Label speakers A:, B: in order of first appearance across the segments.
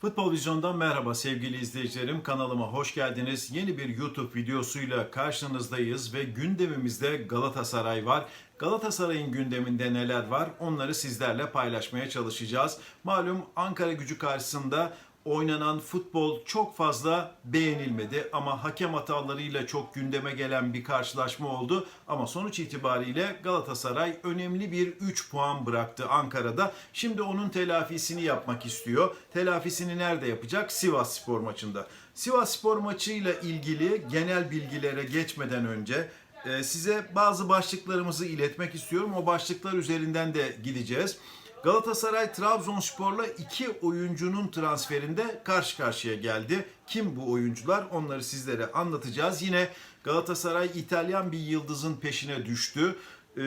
A: Futbol Vizyon'dan merhaba sevgili izleyicilerim. Kanalıma hoş geldiniz. Yeni bir YouTube videosuyla karşınızdayız ve gündemimizde Galatasaray var. Galatasaray'ın gündeminde neler var onları sizlerle paylaşmaya çalışacağız. Malum Ankara gücü karşısında oynanan futbol çok fazla beğenilmedi ama hakem hatalarıyla çok gündeme gelen bir karşılaşma oldu. Ama sonuç itibariyle Galatasaray önemli bir 3 puan bıraktı Ankara'da. Şimdi onun telafisini yapmak istiyor. Telafisini nerede yapacak? Sivas Spor maçında. Sivas Spor maçıyla ilgili genel bilgilere geçmeden önce e, size bazı başlıklarımızı iletmek istiyorum. O başlıklar üzerinden de gideceğiz. Galatasaray Trabzonspor'la iki oyuncunun transferinde karşı karşıya geldi. Kim bu oyuncular? Onları sizlere anlatacağız. Yine Galatasaray İtalyan bir yıldızın peşine düştü. Ee,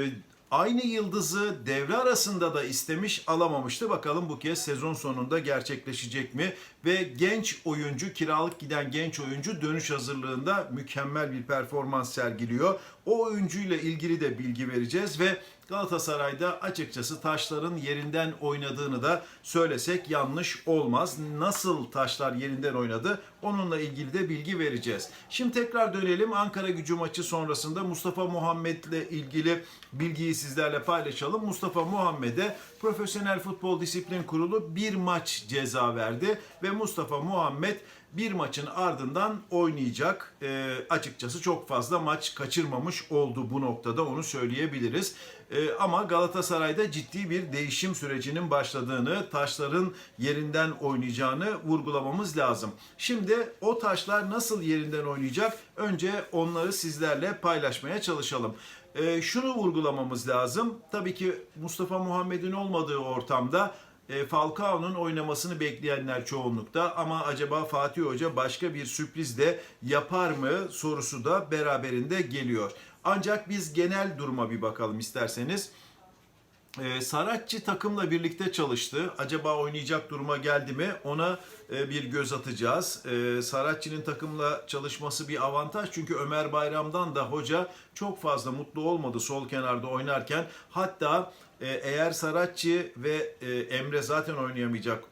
A: Aynı yıldızı devre arasında da istemiş alamamıştı. Bakalım bu kez sezon sonunda gerçekleşecek mi? Ve genç oyuncu, kiralık giden genç oyuncu dönüş hazırlığında mükemmel bir performans sergiliyor. O oyuncuyla ilgili de bilgi vereceğiz ve Galatasaray'da açıkçası taşların yerinden oynadığını da söylesek yanlış olmaz. Nasıl taşlar yerinden oynadı onunla ilgili de bilgi vereceğiz. Şimdi tekrar dönelim Ankara gücü maçı sonrasında Mustafa Muhammed'le ilgili bilgiyi sizlerle paylaşalım. Mustafa Muhammed'e Profesyonel Futbol Disiplin Kurulu bir maç ceza verdi ve Mustafa Muhammed bir maçın ardından oynayacak. E, açıkçası çok fazla maç kaçırmamış oldu bu noktada onu söyleyebiliriz. E, ama Galatasaray'da ciddi bir değişim sürecinin başladığını, taşların yerinden oynayacağını vurgulamamız lazım. Şimdi o taşlar nasıl yerinden oynayacak? Önce onları sizlerle paylaşmaya çalışalım. E, şunu vurgulamamız lazım. Tabii ki Mustafa Muhammed'in olmadığı ortamda e, Falcao'nun oynamasını bekleyenler çoğunlukta ama acaba Fatih Hoca başka bir sürpriz de yapar mı sorusu da beraberinde geliyor. Ancak biz genel duruma bir bakalım isterseniz. Ee, Saratçı takımla birlikte çalıştı. Acaba oynayacak duruma geldi mi? Ona e, bir göz atacağız. Ee, Saratçı'nın takımla çalışması bir avantaj. Çünkü Ömer Bayram'dan da hoca çok fazla mutlu olmadı sol kenarda oynarken. Hatta e, eğer Saratçı ve e, Emre zaten oynayamayacak.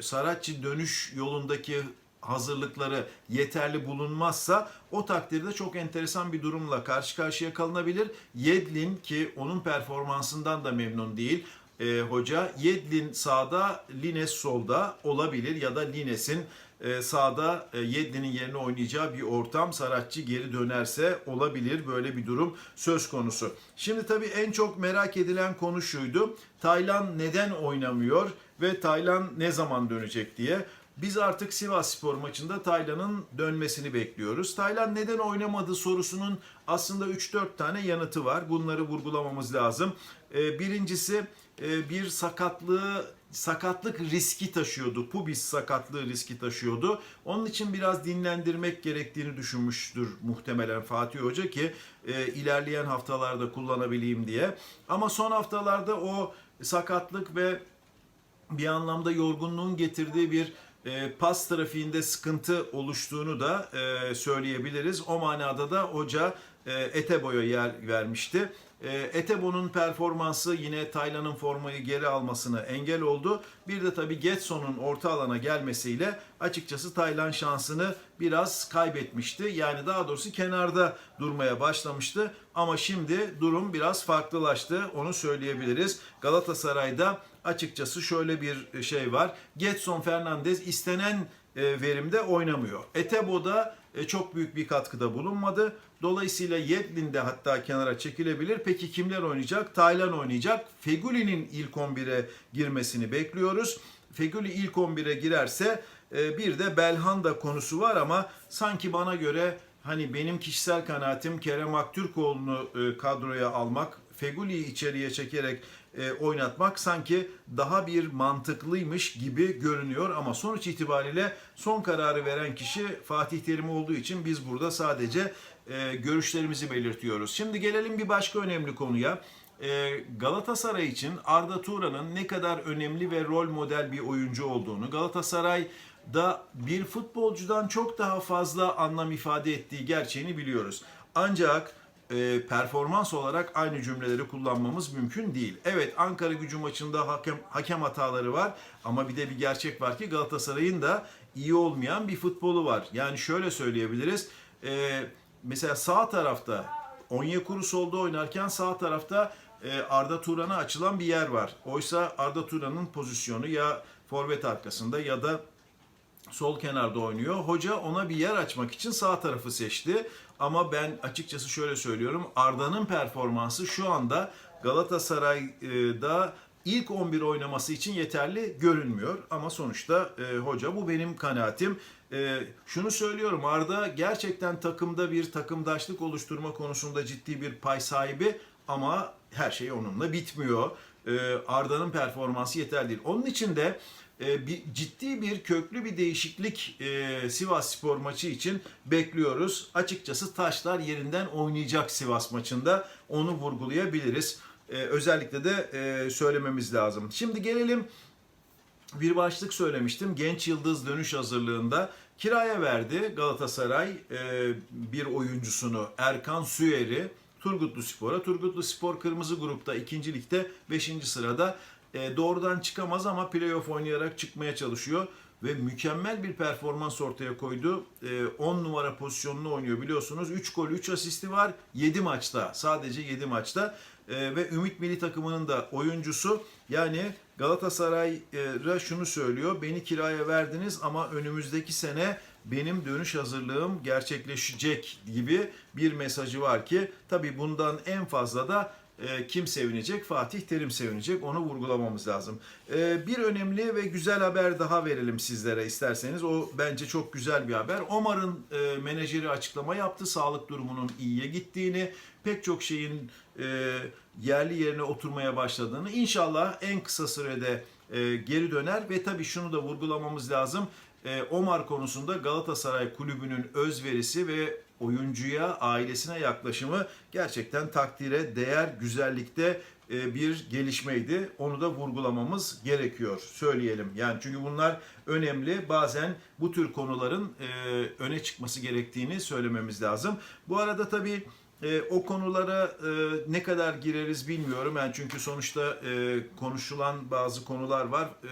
A: Saratçı dönüş yolundaki hazırlıkları yeterli bulunmazsa o takdirde çok enteresan bir durumla karşı karşıya kalınabilir. Yedlin ki onun performansından da memnun değil e, hoca. Yedlin sağda, Lines solda olabilir ya da Lines'in e, sağda e, Yedlin'in yerine oynayacağı bir ortam Saratçı geri dönerse olabilir böyle bir durum söz konusu. Şimdi tabii en çok merak edilen konu şuydu. Taylan neden oynamıyor ve Taylan ne zaman dönecek diye. Biz artık Sivas Spor maçında Taylan'ın dönmesini bekliyoruz. Taylan neden oynamadı sorusunun aslında 3-4 tane yanıtı var. Bunları vurgulamamız lazım. Ee, birincisi e, bir sakatlığı sakatlık riski taşıyordu. Pubis sakatlığı riski taşıyordu. Onun için biraz dinlendirmek gerektiğini düşünmüştür muhtemelen Fatih Hoca ki e, ilerleyen haftalarda kullanabileyim diye. Ama son haftalarda o sakatlık ve bir anlamda yorgunluğun getirdiği bir e, pas trafiğinde sıkıntı oluştuğunu da e, söyleyebiliriz. O manada da hoca e, Etebo'ya yer vermişti. E, Etebo'nun performansı yine Taylan'ın formayı geri almasına engel oldu. Bir de tabii Getson'un orta alana gelmesiyle açıkçası Taylan şansını biraz kaybetmişti. Yani daha doğrusu kenarda durmaya başlamıştı. Ama şimdi durum biraz farklılaştı. Onu söyleyebiliriz. Galatasaray'da açıkçası şöyle bir şey var. Getson Fernandez istenen e, verimde oynamıyor. Etebo'da e, çok büyük bir katkıda bulunmadı. Dolayısıyla Yedlin de hatta kenara çekilebilir. Peki kimler oynayacak? Taylan oynayacak. Feguli'nin ilk 11'e girmesini bekliyoruz. Feguli ilk 11'e girerse e, bir de Belhanda konusu var ama sanki bana göre hani benim kişisel kanaatim Kerem Aktürkoğlu'nu e, kadroya almak, Feguli'yi içeriye çekerek e, oynatmak sanki daha bir mantıklıymış gibi görünüyor ama sonuç itibariyle son kararı veren kişi Fatih Terim olduğu için biz burada sadece e, görüşlerimizi belirtiyoruz. Şimdi gelelim bir başka önemli konuya. E, Galatasaray için Arda Turan'ın ne kadar önemli ve rol model bir oyuncu olduğunu, Galatasaray'da bir futbolcudan çok daha fazla anlam ifade ettiği gerçeğini biliyoruz. Ancak e, performans olarak aynı cümleleri kullanmamız mümkün değil. Evet Ankara gücü maçında hakem, hakem hataları var ama bir de bir gerçek var ki Galatasaray'ın da iyi olmayan bir futbolu var. Yani şöyle söyleyebiliriz. E, mesela sağ tarafta Onyekuru solda oynarken sağ tarafta e, Arda Turan'a açılan bir yer var. Oysa Arda Turan'ın pozisyonu ya forvet arkasında ya da sol kenarda oynuyor. Hoca ona bir yer açmak için sağ tarafı seçti. Ama ben açıkçası şöyle söylüyorum. Arda'nın performansı şu anda Galatasaray'da ilk 11 oynaması için yeterli görünmüyor. Ama sonuçta e, hoca bu benim kanaatim. E, şunu söylüyorum Arda gerçekten takımda bir takımdaşlık oluşturma konusunda ciddi bir pay sahibi ama her şey onunla bitmiyor. E, Arda'nın performansı yeterli değil. Onun için de e, bir ciddi bir köklü bir değişiklik e, Sivas Spor maçı için bekliyoruz. Açıkçası taşlar yerinden oynayacak Sivas maçında. Onu vurgulayabiliriz. E, özellikle de e, söylememiz lazım. Şimdi gelelim bir başlık söylemiştim. Genç Yıldız dönüş hazırlığında kiraya verdi Galatasaray e, bir oyuncusunu Erkan Süer'i Turgutlu Spor'a. Turgutlu Spor kırmızı grupta ikinci ligde 5. sırada e, doğrudan çıkamaz ama playoff oynayarak çıkmaya çalışıyor ve mükemmel bir performans ortaya koydu. E, 10 numara pozisyonunu oynuyor biliyorsunuz. 3 gol 3 asisti var 7 maçta. Sadece 7 maçta. E, ve Ümit Milli takımının da oyuncusu. Yani Galatasaray'a şunu söylüyor. Beni kiraya verdiniz ama önümüzdeki sene benim dönüş hazırlığım gerçekleşecek gibi bir mesajı var ki tabii bundan en fazla da e, kim sevinecek? Fatih Terim sevinecek. Onu vurgulamamız lazım. E, bir önemli ve güzel haber daha verelim sizlere isterseniz. O bence çok güzel bir haber. Omar'ın e, menajeri açıklama yaptı. Sağlık durumunun iyiye gittiğini, pek çok şeyin e, yerli yerine oturmaya başladığını. İnşallah en kısa sürede e, geri döner ve tabii şunu da vurgulamamız lazım. Omar konusunda Galatasaray kulübünün özverisi ve oyuncuya, ailesine yaklaşımı gerçekten takdire değer güzellikte e, bir gelişmeydi. Onu da vurgulamamız gerekiyor. Söyleyelim. Yani çünkü bunlar önemli. Bazen bu tür konuların e, öne çıkması gerektiğini söylememiz lazım. Bu arada tabii e, o konulara e, ne kadar gireriz bilmiyorum. Yani çünkü sonuçta e, konuşulan bazı konular var. E,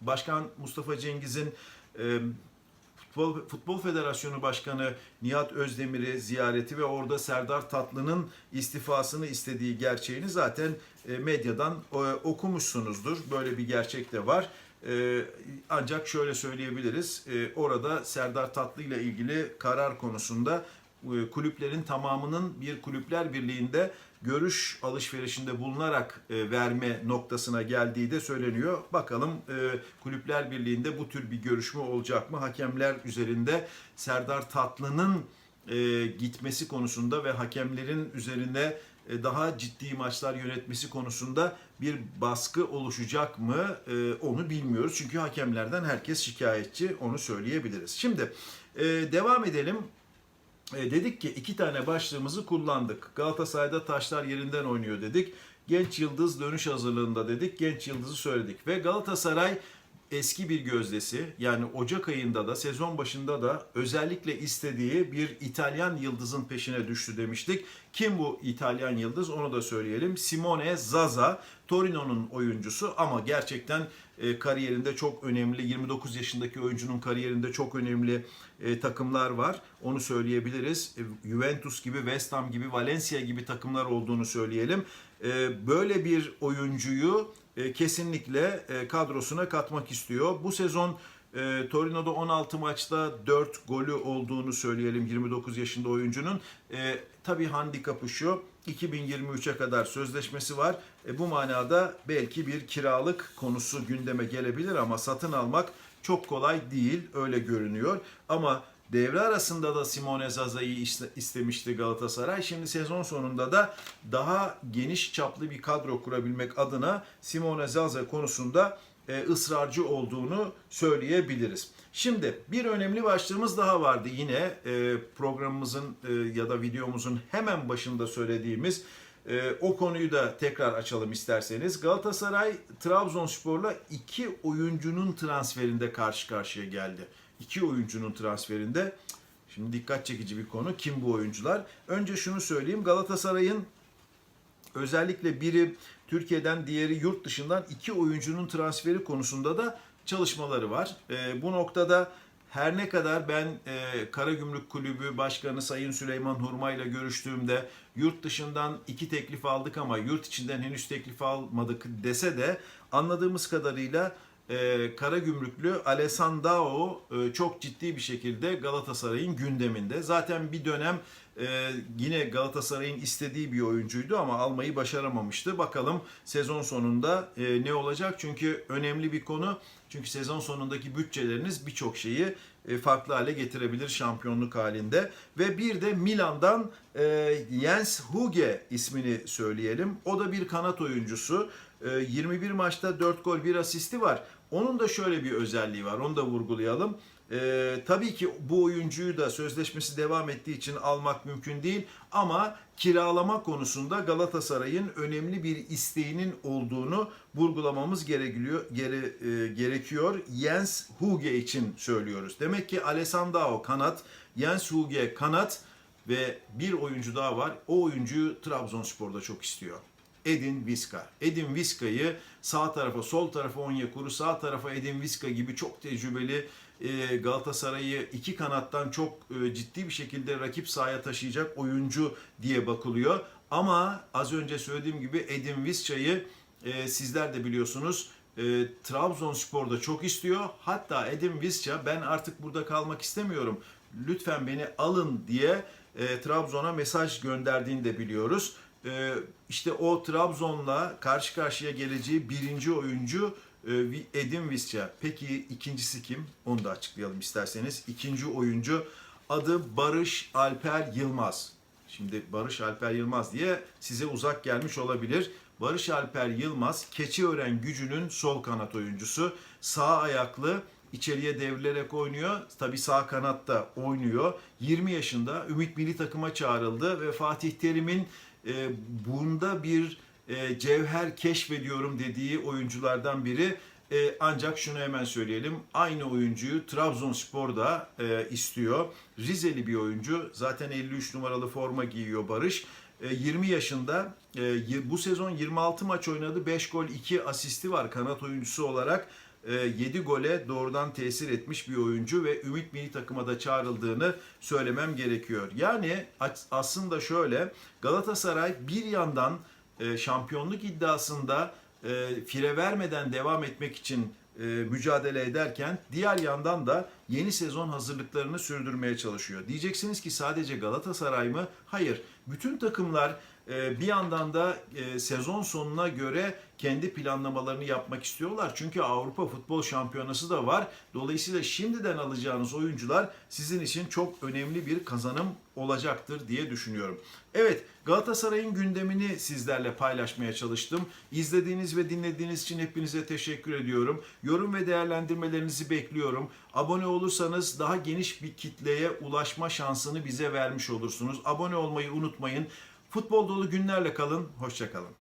A: Başkan Mustafa Cengiz'in e, Futbol, Futbol Federasyonu Başkanı Nihat Özdemir'i ziyareti ve orada Serdar Tatlı'nın istifasını istediği gerçeğini zaten e, medyadan e, okumuşsunuzdur. Böyle bir gerçek de var. E, ancak şöyle söyleyebiliriz. Orada Serdar Tatlı ile ilgili karar konusunda kulüplerin tamamının bir kulüpler birliğinde görüş alışverişinde bulunarak e, verme noktasına geldiği de söyleniyor. Bakalım e, kulüpler birliğinde bu tür bir görüşme olacak mı? Hakemler üzerinde Serdar Tatlı'nın e, gitmesi konusunda ve hakemlerin üzerine e, daha ciddi maçlar yönetmesi konusunda bir baskı oluşacak mı e, onu bilmiyoruz. Çünkü hakemlerden herkes şikayetçi onu söyleyebiliriz. Şimdi e, devam edelim. E, dedik ki iki tane başlığımızı kullandık. Galatasaray'da taşlar yerinden oynuyor dedik. Genç Yıldız dönüş hazırlığında dedik. Genç Yıldız'ı söyledik. Ve Galatasaray eski bir gözdesi yani Ocak ayında da sezon başında da özellikle istediği bir İtalyan yıldızın peşine düştü demiştik. Kim bu İtalyan yıldız onu da söyleyelim. Simone Zaza Torino'nun oyuncusu ama gerçekten e, kariyerinde çok önemli 29 yaşındaki oyuncunun kariyerinde çok önemli e, takımlar var. Onu söyleyebiliriz. E, Juventus gibi, West Ham gibi, Valencia gibi takımlar olduğunu söyleyelim. Böyle bir oyuncuyu e, kesinlikle e, kadrosuna katmak istiyor. Bu sezon e, Torino'da 16 maçta 4 golü olduğunu söyleyelim 29 yaşında oyuncunun. E, tabii handikapı şu 2023'e kadar sözleşmesi var. Bu manada belki bir kiralık konusu gündeme gelebilir ama satın almak çok kolay değil öyle görünüyor. Ama devre arasında da Simone Zaza'yı iste- istemişti Galatasaray. Şimdi sezon sonunda da daha geniş çaplı bir kadro kurabilmek adına Simone Zaza konusunda e, ısrarcı olduğunu söyleyebiliriz. Şimdi bir önemli başlığımız daha vardı yine e, programımızın e, ya da videomuzun hemen başında söylediğimiz o konuyu da tekrar açalım isterseniz. Galatasaray Trabzonspor'la iki oyuncunun transferinde karşı karşıya geldi. İki oyuncunun transferinde. Şimdi dikkat çekici bir konu. Kim bu oyuncular? Önce şunu söyleyeyim. Galatasaray'ın özellikle biri Türkiye'den diğeri yurt dışından iki oyuncunun transferi konusunda da çalışmaları var. E, bu noktada her ne kadar ben e, Karagümrük Kulübü Başkanı Sayın Süleyman Hurma ile görüştüğümde yurt dışından iki teklif aldık ama yurt içinden henüz teklif almadık dese de anladığımız kadarıyla e, Karagümrüklü Alessandro e, çok ciddi bir şekilde Galatasaray'ın gündeminde. Zaten bir dönem e, yine Galatasaray'ın istediği bir oyuncuydu ama almayı başaramamıştı. Bakalım sezon sonunda e, ne olacak? Çünkü önemli bir konu. Çünkü sezon sonundaki bütçeleriniz birçok şeyi e, farklı hale getirebilir şampiyonluk halinde. Ve bir de Milan'dan e, Jens Huge ismini söyleyelim. O da bir kanat oyuncusu. E, 21 maçta 4 gol 1 asisti var. Onun da şöyle bir özelliği var. Onu da vurgulayalım. Ee, tabii ki bu oyuncuyu da sözleşmesi devam ettiği için almak mümkün değil ama kiralama konusunda Galatasaray'ın önemli bir isteğinin olduğunu vurgulamamız gerekiyor, gere, e, gerekiyor. Jens Huge için söylüyoruz. Demek ki Alessandro kanat, Jens Huge kanat ve bir oyuncu daha var. O oyuncuyu Trabzonspor'da çok istiyor. Edin Viska. Edin Viska'yı sağ tarafa, sol tarafa Onyekuru, sağ tarafa Edin Viska gibi çok tecrübeli e, Galatasaray'ı iki kanattan çok e, ciddi bir şekilde rakip sahaya taşıyacak oyuncu diye bakılıyor. Ama az önce söylediğim gibi Edin Visca'yı e, sizler de biliyorsunuz e, Trabzonspor'da çok istiyor. Hatta Edin Visca ben artık burada kalmak istemiyorum. Lütfen beni alın diye e, Trabzon'a mesaj gönderdiğini de biliyoruz. E, işte o Trabzon'la karşı karşıya geleceği birinci oyuncu Edin Visca. Peki ikincisi kim? Onu da açıklayalım isterseniz. İkinci oyuncu adı Barış Alper Yılmaz. Şimdi Barış Alper Yılmaz diye size uzak gelmiş olabilir. Barış Alper Yılmaz Keçiören gücünün sol kanat oyuncusu. Sağ ayaklı içeriye devrilerek oynuyor. Tabi sağ kanatta oynuyor. 20 yaşında Ümit Milli Takıma çağrıldı ve Fatih Terim'in e, bunda bir e, cevher keşfediyorum dediği oyunculardan biri. E, ancak şunu hemen söyleyelim. Aynı oyuncuyu Trabzonspor da e, istiyor. Rizeli bir oyuncu. Zaten 53 numaralı forma giyiyor Barış. E, 20 yaşında. E, bu sezon 26 maç oynadı. 5 gol 2 asisti var kanat oyuncusu olarak. 7 gole doğrudan tesir etmiş bir oyuncu ve Ümit Milli Takıma da çağrıldığını söylemem gerekiyor. Yani aslında şöyle Galatasaray bir yandan e, şampiyonluk iddiasında e, fire vermeden devam etmek için e, mücadele ederken diğer yandan da yeni sezon hazırlıklarını sürdürmeye çalışıyor. Diyeceksiniz ki sadece Galatasaray mı? Hayır. Bütün takımlar bir yandan da sezon sonuna göre kendi planlamalarını yapmak istiyorlar. Çünkü Avrupa Futbol Şampiyonası da var. Dolayısıyla şimdiden alacağınız oyuncular sizin için çok önemli bir kazanım olacaktır diye düşünüyorum. Evet Galatasaray'ın gündemini sizlerle paylaşmaya çalıştım. İzlediğiniz ve dinlediğiniz için hepinize teşekkür ediyorum. Yorum ve değerlendirmelerinizi bekliyorum. Abone olursanız daha geniş bir kitleye ulaşma şansını bize vermiş olursunuz. Abone olmayı unutmayın. Futbol dolu günlerle kalın. Hoşçakalın.